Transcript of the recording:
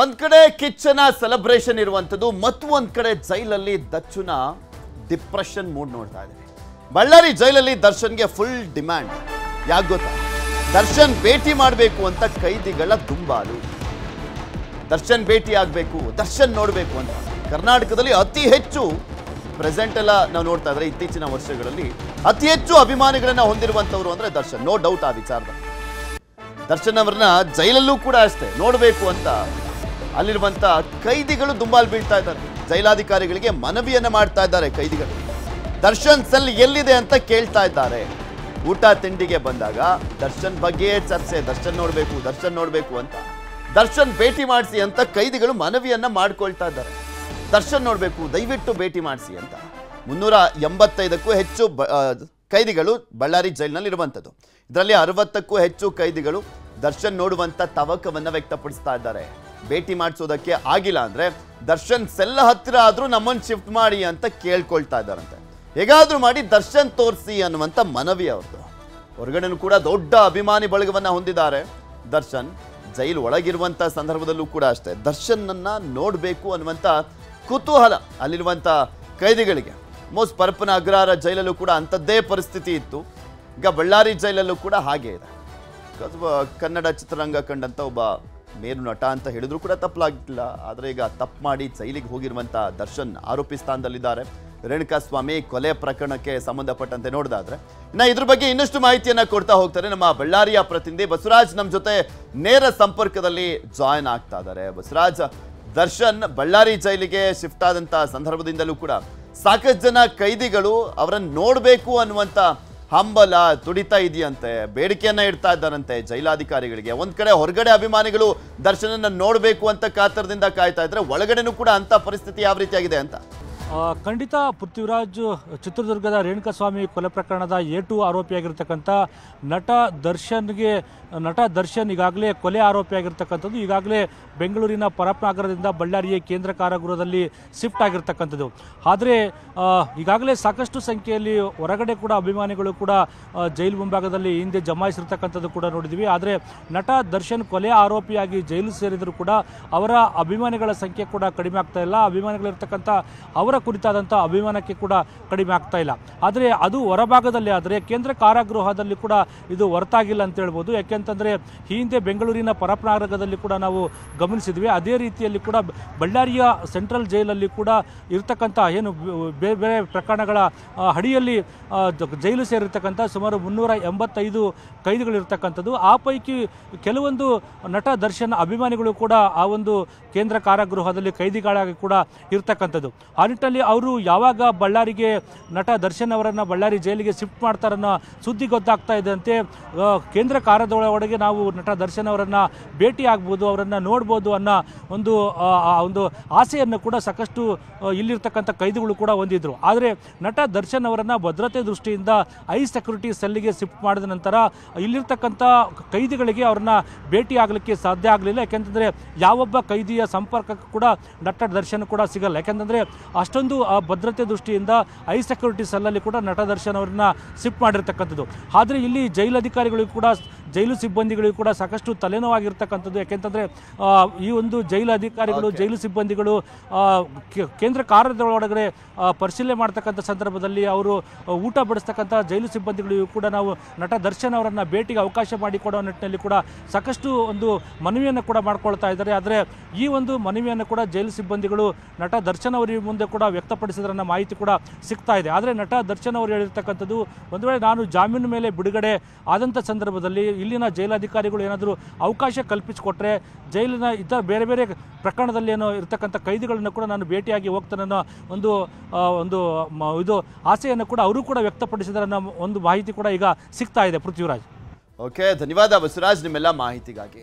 ಒಂದ್ ಕಡೆ ಕಿಚ್ಚನ ಸೆಲೆಬ್ರೇಷನ್ ಇರುವಂಥದ್ದು, ಮತ್ತು ಒಂದ್ ಕಡೆ ಜೈಲಲ್ಲಿ ದಚ್ಚುನ ಡಿಪ್ರೆಷನ್ ಮೂಡ್ ನೋಡ್ತಾ ಇದ್ದೀವಿ ಬಳ್ಳಾರಿ ಜೈಲಲ್ಲಿ ದರ್ಶನ್ಗೆ ಫುಲ್ ಡಿಮ್ಯಾಂಡ್ ಯಾಕೆ ಗೊತ್ತಾ? ದರ್ಶನ್ ಭೇಟಿ ಮಾಡಬೇಕು ಅಂತ ಕೈದಿಗಳ ದುಂಬಾಲು. ದರ್ಶನ್ ಭೇಟಿ ಆಗಬೇಕು, ದರ್ಶನ್ ನೋಡಬೇಕು ಅಂತ. ಕರ್ನಾಟಕದಲ್ಲಿ ಅತಿ ಹೆಚ್ಚು ಪ್ರೆಸೆಂಟ್ ಎಲ್ಲ ನಾವು ನೋಡ್ತಾ ಇದ್ರೆ ಇತ್ತೀಚಿನ ವರ್ಷಗಳಲ್ಲಿ ಅತಿ ಹೆಚ್ಚು ಅಭಿಮಾನಿಗಳನ್ನ ಹೊಂದಿರುವಂತವ್ರು ಅಂದ್ರೆ ದರ್ಶನ್. ನೋ ಡೌಟ್ ಆ ವಿಚಾರದ ದರ್ಶನ್ ಅವ್ರನ್ನ ಜೈಲಲ್ಲೂ ಕೂಡ ಅಷ್ಟೇ, ನೋಡಬೇಕು ಅಂತ. ಅಲ್ಲಿರುವಂತ ಕೈದಿಗಳು ದುಂಬಾಲ್ ಬೀಳ್ತಾ ಇದ್ದಾರೆ. ಜೈಲಾಧಿಕಾರಿಗಳಿಗೆ ಮನವಿಯನ್ನ ಮಾಡ್ತಾ ಇದ್ದಾರೆ ಕೈದಿಗಳು. ದರ್ಶನ್ ಸೆಲ್ ಎಲ್ಲಿದೆ ಅಂತ ಕೇಳ್ತಾ ಇದ್ದಾರೆ. ಊಟ ತಿಂಡಿಗೆ ಬಂದಾಗ ದರ್ಶನ್ ಬಗ್ಗೆಯೇ ಚರ್ಚೆ, ದರ್ಶನ್ ನೋಡಬೇಕು ದರ್ಶನ್ ನೋಡಬೇಕು ಅಂತ. ದರ್ಶನ್ ಭೇಟಿ ಮಾಡಿಸಿ ಅಂತ ಕೈದಿಗಳು ಮನವಿಯನ್ನ ಮಾಡ್ಕೊಳ್ತಾ ಇದ್ದಾರೆ. ದರ್ಶನ್ ನೋಡಬೇಕು, ದಯವಿಟ್ಟು ಭೇಟಿ ಮಾಡಿಸಿ ಅಂತ. ಮುನ್ನೂರ ಎಂಬತ್ತೈದಕ್ಕೂ ಹೆಚ್ಚು ಕೈದಿಗಳು ಬಳ್ಳಾರಿ ಜೈಲಿನಲ್ಲಿ ಇರುವಂಥದ್ದು ಇದರಲ್ಲಿ ಅರವತ್ತಕ್ಕೂ ಹೆಚ್ಚು ಕೈದಿಗಳು ದರ್ಶನ್ ನೋಡುವಂತ ತವಕವನ್ನು ವ್ಯಕ್ತಪಡಿಸ್ತಾ ಇದ್ದಾರೆ. ಭೇಟಿ ಮಾಡಿಸೋದಕ್ಕೆ ಆಗಿಲ್ಲ ಅಂದರೆ ದರ್ಶನ್ ಸೆಲ್ಲ ಹತ್ತಿರ ಆದರೂ ನಮ್ಮನ್ನು ಶಿಫ್ಟ್ ಮಾಡಿ ಅಂತ ಕೇಳ್ಕೊಳ್ತಾ ಇದ್ದಾರಂತೆ. ಹೇಗಾದರೂ ಮಾಡಿ ದರ್ಶನ್ ತೋರಿಸಿ ಅನ್ನುವಂಥ ಮನವಿ ಅವ್ರದ್ದು ಹೊರಗಡೆನೂ ಕೂಡ ದೊಡ್ಡ ಅಭಿಮಾನಿ ಬಳಗವನ್ನು ಹೊಂದಿದ್ದಾರೆ. ದರ್ಶನ್ ಜೈಲು ಒಳಗಿರುವಂಥ ಸಂದರ್ಭದಲ್ಲೂ ಕೂಡ ಅಷ್ಟೇ. ದರ್ಶನ್ನನ್ನ ನೋಡಬೇಕು ಅನ್ನುವಂಥ ಕುತೂಹಲ ಅಲ್ಲಿರುವಂಥ ಕೈದಿಗಳಿಗೆ. ಮೋಸ್ಟ್ ಪರಪ್ಪನ ಅಗ್ರಹಾರ ಜೈಲಲ್ಲೂ ಕೂಡ ಅಂಥದ್ದೇ ಪರಿಸ್ಥಿತಿ ಇತ್ತು. ಈಗ ಬಳ್ಳಾರಿ ಜೈಲಲ್ಲೂ ಕೂಡ ಹಾಗೆ ಇದೆ. ಕನ್ನಡ ಚಿತ್ರರಂಗ ಕಂಡಂಥ ಒಬ್ಬ ಮೇರು ನಟ ಅಂತ ಹೇಳಿದ್ರು ಕೂಡ ತಪ್ಪಲಾಗಿಲ್ಲ ಆದರೆ ಈಗ ತಪ್ಪು ಮಾಡಿ ಜೈಲಿಗೆ ಹೋಗಿರುವಂಥ ದರ್ಶನ್ ಆರೋಪಿ ಸ್ಥಾನದಲ್ಲಿದ್ದಾರೆ. ರೇಣುಕಾಸ್ವಾಮಿ ಕೊಲೆ ಪ್ರಕರಣಕ್ಕೆ ಸಂಬಂಧಪಟ್ಟಂತೆ ನೋಡಿದಾದ್ರೆ. ಇನ್ನು ಇದ್ರ ಬಗ್ಗೆ ಇನ್ನಷ್ಟು ಮಾಹಿತಿಯನ್ನ ಕೊಡ್ತಾ ಹೋಗ್ತಾರೆ ನಮ್ಮ ಬಳ್ಳಾರಿಯ ಪ್ರತಿನಿಧಿ ಬಸವರಾಜ್. ನಮ್ಮ ಜೊತೆ ನೇರ ಸಂಪರ್ಕದಲ್ಲಿ ಜಾಯಿನ್ ಆಗ್ತಾ ಇದ್ದಾರೆ. ಬಸವರಾಜ್, ದರ್ಶನ್ ಬಳ್ಳಾರಿ ಜೈಲಿಗೆ ಶಿಫ್ಟ್ ಆದಂತ ಸಂದರ್ಭದಿಂದಲೂ ಕೂಡ ಸಾಕಷ್ಟು ಜನ ಕೈದಿಗಳು ಅವರನ್ನು ನೋಡಬೇಕು ಅನ್ನುವಂಥ ಹಂಬಲ ತುಡಿತಾ ಇದೆಯಂತೆ, ಬೇಡಿಕೆಯನ್ನ ಇಡ್ತಾ ಇದ್ದಾರಂತೆ ಜೈಲಾಧಿಕಾರಿಗಳಿಗೆ. ಒಂದ್ ಕಡೆ ಹೊರಗಡೆ ಅಭಿಮಾನಿಗಳು ದರ್ಶನನ ನೋಡಬೇಕು ಅಂತ ಕಾತರದಿಂದ ಕಾಯ್ತಾ ಇದ್ರೆ, ಒಳಗಡೆನೂ ಕೂಡ ಅಂತ ಪರಿಸ್ಥಿತಿ ಯಾವ ರೀತಿಯಾಗಿದೆ ಅಂತ? ಖಂಡಿತ ಪೃಥ್ವಿರಾಜ್, ಚಿತ್ರದುರ್ಗದ ರೇಣುಕಸ್ವಾಮಿ ಕೊಲೆ ಪ್ರಕರಣದ ಎ ಟು ಆರೋಪಿಯಾಗಿರ್ತಕ್ಕಂಥ ನಟ ದರ್ಶನ್ಗೆ, ನಟ ದರ್ಶನ್ ಈಗಾಗಲೇ ಕೊಲೆ ಆರೋಪಿಯಾಗಿರ್ತಕ್ಕಂಥದ್ದು ಈಗಾಗಲೇ ಬೆಂಗಳೂರಿನ ಪರಪ್ನಗರದಿಂದ ಬಳ್ಳಾರಿಯ ಕೇಂದ್ರ ಕಾರಾಗೃಹದಲ್ಲಿ ಶಿಫ್ಟ್ ಆಗಿರ್ತಕ್ಕಂಥದ್ದು. ಆದರೆ ಈಗಾಗಲೇ ಸಾಕಷ್ಟು ಸಂಖ್ಯೆಯಲ್ಲಿ ಹೊರಗಡೆ ಕೂಡ ಅಭಿಮಾನಿಗಳು ಕೂಡ ಜೈಲು ಮುಂಭಾಗದಲ್ಲಿ ಹಿಂದೆ ಜಮಾಯಿಸಿರ್ತಕ್ಕಂಥದ್ದು ಕೂಡ ನೋಡಿದ್ವಿ. ಆದರೆ, ನಟ ದರ್ಶನ್ ಕೊಲೆ ಆರೋಪಿಯಾಗಿ ಜೈಲು ಸೇರಿದರೂ ಕೂಡ ಅವರ ಅಭಿಮಾನಿಗಳ ಸಂಖ್ಯೆ ಕೂಡ ಕಡಿಮೆ ಆಗ್ತಾ ಇಲ್ಲ. ಅಭಿಮಾನಿಗಳಿರ್ತಕ್ಕಂಥ ಅವರ ಕುರಿತಾದಂಥ ಅಭಿಮಾನಕ್ಕೆ ಕೂಡ ಕಡಿಮೆ ಆಗ್ತಾ ಇಲ್ಲ. ಆದರೆ ಅದು ಹೊರಭಾಗದಲ್ಲಿ ಆದರೆ ಕೇಂದ್ರ ಕಾರಾಗೃಹದಲ್ಲಿ ಕೂಡ ಇದು ಹೊರತಾಗಿಲ್ಲ ಅಂತ ಹೇಳ್ಬೋದು. ಯಾಕೆಂತಂದರೆ ಈ ಹಿಂದೆ ಬೆಂಗಳೂರಿನ ಪರಪ್ನಾಗರದಲ್ಲಿ ಕೂಡ ನಾವು ಗಮನಿಸಿದ್ವಿ. ಅದೇ ರೀತಿಯಲ್ಲಿ ಕೂಡ ಬಳ್ಳಾರಿಯ ಸೆಂಟ್ರಲ್ ಜೈಲಲ್ಲಿ ಕೂಡ ಇರತಕ್ಕಂಥ ಏನು ಬೇರೆ ಬೇರೆ ಪ್ರಕರಣಗಳ ಅಡಿಯಲ್ಲಿ ಜೈಲು ಸೇರಿರ್ತಕ್ಕಂಥ ಸುಮಾರು ಮುನ್ನೂರ ಎಂಬತ್ತೈದು ಕೈದಿಗಳಿರ್ತಕ್ಕಂಥದ್ದು. ಆ ಪೈಕಿ ಕೆಲವೊಂದು ನಟ, ದರ್ಶನ್, ಅಭಿಮಾನಿಗಳು ಕೂಡ ಆ ಒಂದು ಕೇಂದ್ರ ಕಾರಾಗೃಹದಲ್ಲಿ ಕೈದಿಗಳಾಗಿ ಕೂಡ ಇರ್ತಕ್ಕಂಥದ್ದು. ಆ ನಿಟ್ಟಿನಲ್ಲಿ ಅವರು ಯಾವಾಗ ಬಳ್ಳಾರಿಗೆ ನಟ ದರ್ಶನ್ ಅವರನ್ನು ಬಳ್ಳಾರಿ ಜೈಲಿಗೆ ಶಿಫ್ಟ್ ಮಾಡ್ತಾರನ್ನೋ ಸುದ್ದಿ ಗೊತ್ತಾಗ್ತಾ ಇದ್ದಂತೆ ಕೇಂದ್ರ ಕೇಂದ್ರ ಒಳಗೆ ನಾವು ನಟ ದರ್ಶನ್ ಅವರನ್ನು ಭೇಟಿ ಆಗ್ಬೋದು, ಅವರನ್ನು ನೋಡ್ಬೋದು ಅನ್ನೋ ಒಂದು ಒಂದು ಆಸೆಯನ್ನು ಕೂಡ ಸಾಕಷ್ಟು ಇಲ್ಲಿರ್ತಕ್ಕಂಥ ಕೈದಿಗಳು ಕೂಡ ಹೊಂದಿದ್ರು. ಆದರೆ ನಟ ದರ್ಶನ್ ಅವರನ್ನು ಭದ್ರತೆ ದೃಷ್ಟಿಯಿಂದ ಐ ಸೆಕ್ಯೂರಿಟಿ ಸೆಲ್ಲಿಗೆ ಶಿಫ್ಟ್ ಮಾಡಿದ ನಂತರ ಇಲ್ಲಿರ್ತಕ್ಕಂಥ ಕೈದಿಗಳಿಗೆ ಅವ್ರನ್ನ ಭೇಟಿ ಆಗಲಿಕ್ಕೆ ಸಾಧ್ಯ ಆಗಲಿಲ್ಲ. ಯಾಕೆಂತಂದರೆ ಯಾವೊಬ್ಬ ಕೈದಿಯ ಸಂಪರ್ಕಕ್ಕೂ ಕೂಡ ನಟ ದರ್ಶನ್ ಕೂಡ ಸಿಗಲ್ಲ. ಯಾಕೆಂತಂದರೆ ಅಷ್ಟೊಂದು ಆ ಭದ್ರತೆ ದೃಷ್ಟಿಯಿಂದ ಐ ಸೆಕ್ಯೂರಿಟಿ ಸೆಲ್ಲಲ್ಲಿ ಕೂಡ ನಟ ದರ್ಶನ್ ಅವರನ್ನ ಶಿಫ್ಟ್ ಮಾಡಿರ್ತಕ್ಕಂಥದ್ದು. ಆದರೆ ಇಲ್ಲಿ ಜೈಲು ಅಧಿಕಾರಿಗಳಿಗೂ ಕೂಡ ಜೈಲು ಸಿಬ್ಬಂದಿಗಳಿಗೂ ಕೂಡ ಸಾಕಷ್ಟು ತಲೆನೋವಾಗಿರ್ತಕ್ಕಂಥದ್ದು. ಯಾಕೆಂತಂದರೆ ಈ ಒಂದು ಜೈಲು ಅಧಿಕಾರಿಗಳು ಜೈಲು ಸಿಬ್ಬಂದಿಗಳು ಕೇಂದ್ರ ಕಾರ್ಯದೊಳಗಡೆ ಪರಿಶೀಲನೆ ಮಾಡ್ತಕ್ಕಂಥ ಸಂದರ್ಭದಲ್ಲಿ ಅವರು ಊಟ ಬಡಿಸ್ತಕ್ಕಂಥ ಜೈಲು ಸಿಬ್ಬಂದಿಗಳಿಗೂ ಕೂಡ ನಾವು ನಟ ದರ್ಶನ್ ಅವರನ್ನು ಭೇಟಿಗೆ ಅವಕಾಶ ಮಾಡಿಕೊಡೋ ನಿಟ್ಟಿನಲ್ಲಿ ಕೂಡ ಸಾಕಷ್ಟು ಒಂದು ಮನವಿಯನ್ನು ಕೂಡ ಮಾಡ್ಕೊಳ್ತಾ ಇದ್ದಾರೆ. ಆದರೆ ಈ ಒಂದು ಮನವಿಯನ್ನು ಕೂಡ ಜೈಲು ಸಿಬ್ಬಂದಿಗಳು ನಟ ದರ್ಶನ್ ಅವರ ಮುಂದೆ ಕೂಡ ವ್ಯಕ್ತಪಡಿಸಿದ್ರನ್ನ ಮಾಹಿತಿ ಕೂಡ ಸಿಗ್ತಾ ಇದೆ. ಆದರೆ ನಟ ದರ್ಶನ್ ಅವರು ಹೇಳಿರ್ತಕ್ಕಂಥದ್ದು ಒಂದು ವೇಳೆ ನಾನು ಜಾಮೀನು ಮೇಲೆ ಬಿಡುಗಡೆ ಆದಂಥ ಸಂದರ್ಭದಲ್ಲಿ ಇಲ್ಲಿನ ಜೈಲಾಧಿಕಾರಿಗಳು ಏನಾದರೂ ಅವಕಾಶ ಕಲ್ಪಿಸಿಕೊಟ್ರೆ ಜೈಲಿನ ಇತರ ಬೇರೆ ಬೇರೆ ಪ್ರಕರಣದಲ್ಲಿ ಏನೋ ಇರತಕ್ಕಂಥ ಕೈದಿಗಳನ್ನು ಕೂಡ ನಾನು ಭೇಟಿಯಾಗಿ ಹೋಗ್ತಾನೆ ಒಂದು ಒಂದು ಇದು ಆಸೆಯನ್ನು ಕೂಡ ಅವರು ಕೂಡ ವ್ಯಕ್ತಪಡಿಸಿದ್ರೆ ಅನ್ನೋ ಒಂದು ಮಾಹಿತಿ ಕೂಡ ಈಗ ಸಿಗ್ತಾ ಇದೆ ಪೃಥ್ವಿರಾಜ್. ಓಕೆ ಧನ್ಯವಾದ ಬಸವರಾಜ್, ನಿಮ್ಮೆಲ್ಲ ಮಾಹಿತಿಗಾಗಿ.